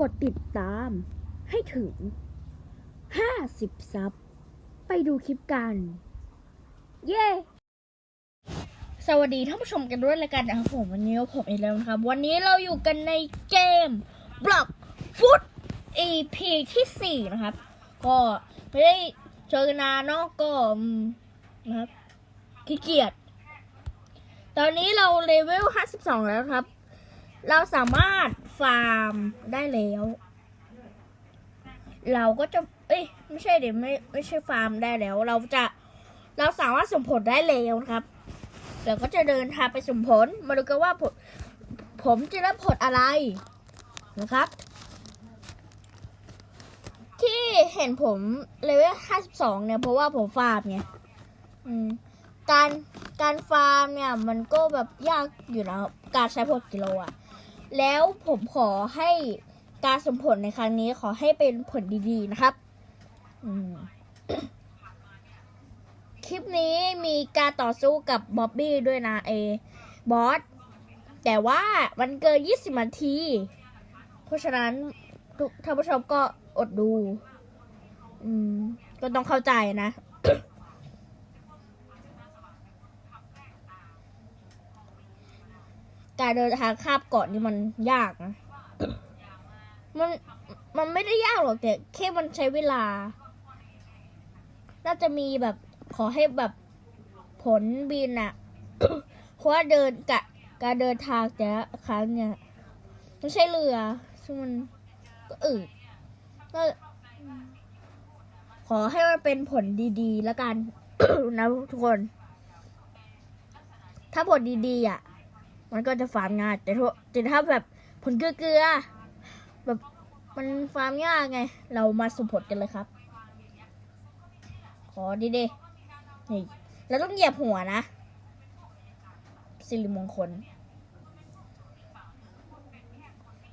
กดติดตาม ให้ถึง 50 ซับ ไปดูคลิปกัน เย้ สวัสดีท่านผู้ชมกันด้วยรายการนะครับผมวันนี้ผมเองแล้วนะครับ วันนี้เราอยู่กันในเกม Block Foot EP ที่ 4 นะครับ ก็ไม่ได้เจอกันนานเนาะก็นะครับขี้เกียจตอนนี้เราเลเวล 52 แล้วครับ เราสามารถ ฟาร์มได้แล้ว เราก็จะ เอ้ย ไม่ใช่เดี๋ยวไม่ไม่ใช่ฟาร์มได้แล้ว เราจะเราสามารถส่งผลได้แล้วนะครับเราก็จะเดินทางไปสุ่มผล มาดูกันว่าผลผมจะได้ผลอะไรนะครับ ที่เห็นผมเลเวล52 เนี่ย เพราะว่าผมฟาร์มไงการการฟาร์มเนี่ย มันก็แบบยากอยู่นะครับการใช้ผลกิโลอะ แล้วผมขอให้การสมผลในครั้งนี้ขอให้เป็นผลดีๆนะครับคลิปนี้มีการต่อสู้กับบ๊อบบี้ด้วยนะเอบอสแต่ว่ามันเกิน 20 นาที เพราะฉะนั้นทุกท่านผู้ชมก็อดดู อืม ก็ต้องเข้าใจนะ การเดินทางข้ามเกาะนี่มันยากนะ มันมันไม่ได้ยากหรอกแต่แค่มันใช้เวลา น่าจะมีแบบขอให้แบบผลบินอะเพราะว่าเดินกะการเดินทางแต่ละครั้งเนี่ยไม่ใช่เรือซึ่งมันก็อืดก็ขอให้มันเป็นผลดีๆ แล้วกันนะทุกคน ถ้าผลดีๆอะ มันก็จะฟาร์มง่าย แต่ถ้าแต่ถ้าแบบผลเกลือแบบมันฟาร์มยากไง เรามาสุ่มผลกันเลยครับ ขอดีดีๆนี่เราต้องเหยียบหัวนะสิริมงคล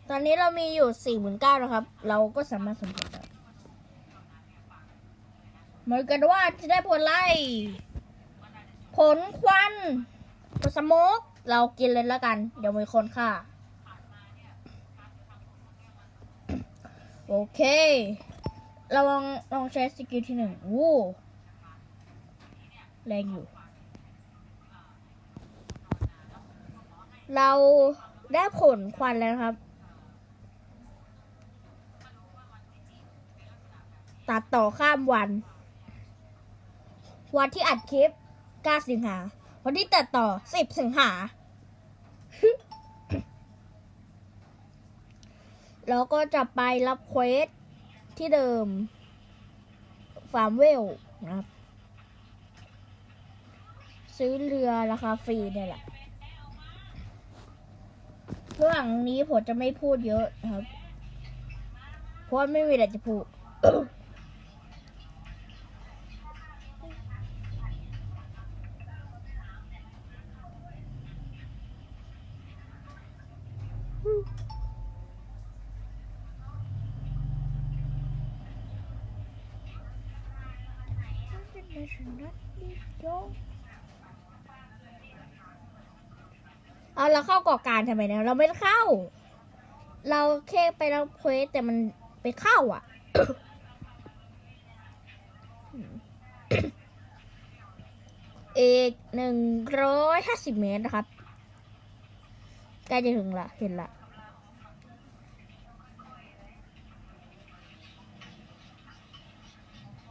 ตอนนี้เรามีอยู่สี่หมื่นเก้านะครับ เราก็สามารถสมผลได้เมาดูกันว่าจะได้ผลอะไร ผลควันผลสโมก เรากินเลยล้วกัน เดี๋ยวมีคนฆ่าโอเค เราลองลองใช้สกิลที่หนึ่งวู้แรงอยู่ เราได้ผลควันแล้วครับ ตัดต่อข้ามวัน วันที่อัดคลิป9สิงหา วันที่ตัดต่อ10สิงหา แล้วก็จะไปรับเควสที่เดิม ฟาร์มเวลนะครับ ซื้อเรือราคาฟรีเนี่ยแหละระหว่างนี้ผมจะไม่พูดเยอะนะครับ เพราะว่าไม่มีอะไรจะพูด เอาเราเข้ากาะการทำไมเนี่ยเราไม่เข้า เราแค่ไปรับเควสแต่มันไปเข้าอะอีกหนึ่งร้อยห้าสิบเมตรนะครับใกล้จะถึงละเห็นละ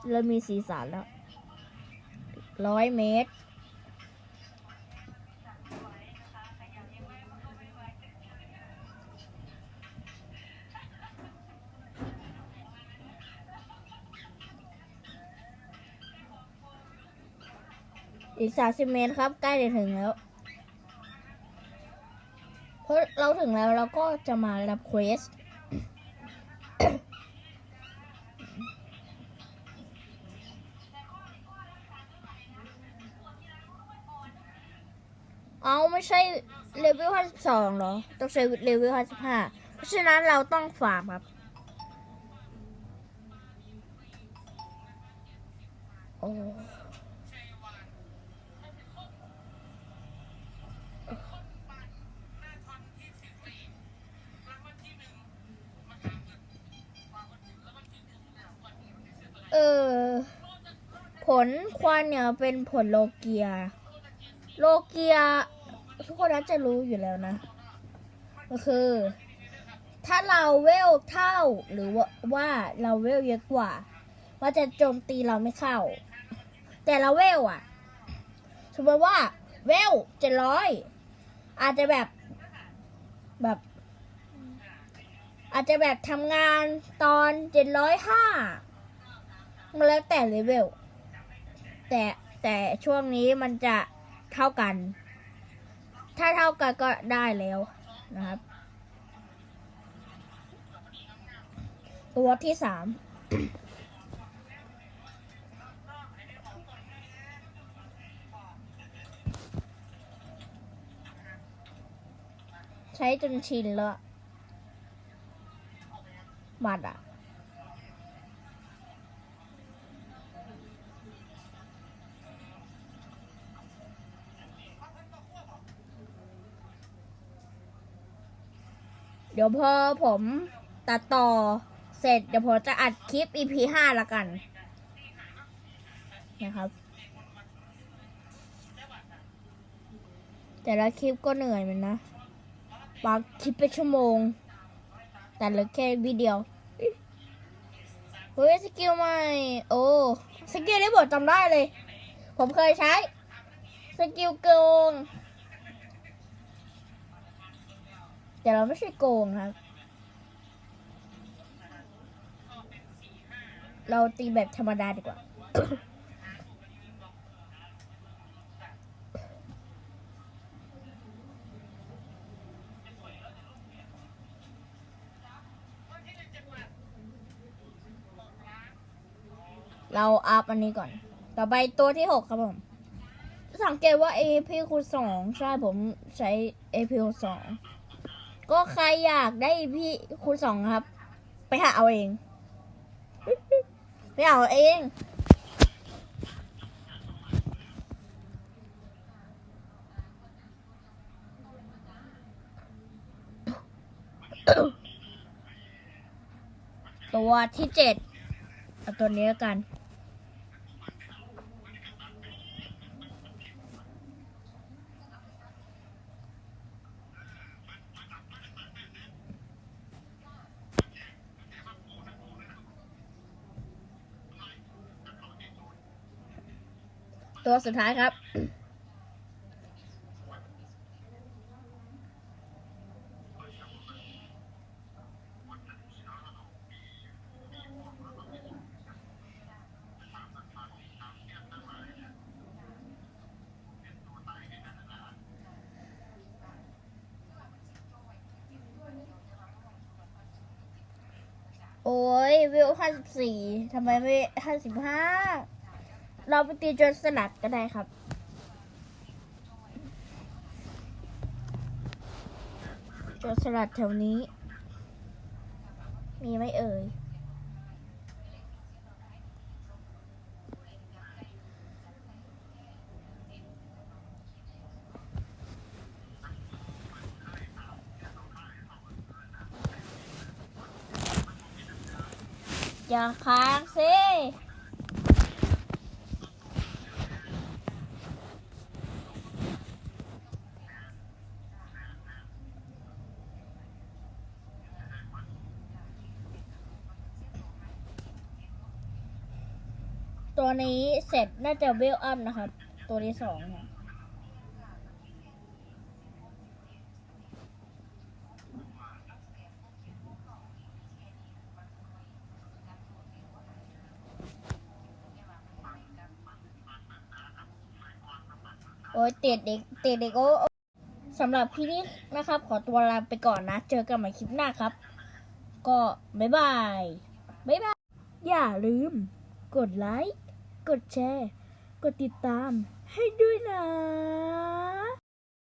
เริ่มมีสีสันแล้ว ร้อยเมตร อีกสามสิบเมตรครับ ใกล้จะถึงแล้วเพราะเราถึงแล้วเราก็จะมารับเควส อ๋อไม่ใช่เลเวลห้าสิบสองหรอ ต้องใช้เลเวลห้าสิบห้าเพราะฉะนั้นเราต้องฝากครับ โอเออ ผลควันเนี่ยเป็นผลโลเกีย โลเกีย ทุกคนน่าจะรู้อยู่แล้วนะ ก็คือ ถ้าเราเวลเท่าหรือว่าว่าเราเวลเยอะกว่า ว่าจะโจมตีเราไม่เข้า แต่เราเวลอะสมมติว่าเวลเจ็ดร้อยอาจจะแบบแบบ อาจจะแบบทำงานตอนเจ็ดร้อยห้ามันแล้วแต่เลเวลแต่แต่ช่วงนี้มันจะ เท่ากัน ถ้าเท่ากันก็ได้แล้วนะครับ ตัวที่สามใช้จนชินแล้วมัดอะ เดี๋ยวพอผมตัดต่อเสร็จ เดี๋ยวผมจะอัดคลิป EP ห้าละกัน นะครับ แต่ละคลิปก็เหนื่อยเหมันนะบางคลิปเป็นชั่วโมง แต่เหลือแค่วิดีโอเฮ้ยสกิลใหม่ โอ้สกิลได้บทจำได้เลย ผมเคยใช้ สกิลโกง แต่เราไม่ใช่โกงครับ เราตีแบบธรรมดาดีกว่า เราอัพอันนี้ก่อน ต่อไปตัวที่หกครับผมสังเกตว่า AP คูณสองใช่ผมใช้ AP คูณสอง ก็ใครอยากได้ AP คูณสองครับ ไปหาเอาเอง ไปหาเอาเองตัวที่เจ็ดเอาตัวนี้กัน ตัวสุดท้ายครับ โอ้ยวิวห้าสิบสี่ทำไมไม่ห้าสิบห้า เราไปตีโจนสลัดก็ได้ครับโจนสลัดแถวนี้ มีไหมเอ่ยอย่าค้างสิ ตัวนี้เสร็จน่าจะเวลอัพนะครับ ตัวที่สองเนี่ยโอ้ยเตียดเด็กเตียดเด็กโอ้สำหรับคลิปนี้นะครับ ขอตัวลาไปก่อนนะ เจอกันใหม่คลิปหน้าครับ ก็บ๊ายบาย บ๊ายบาย อย่าลืม กดไลค์ กดแชร์ กดติดตามให้ด้วยนะ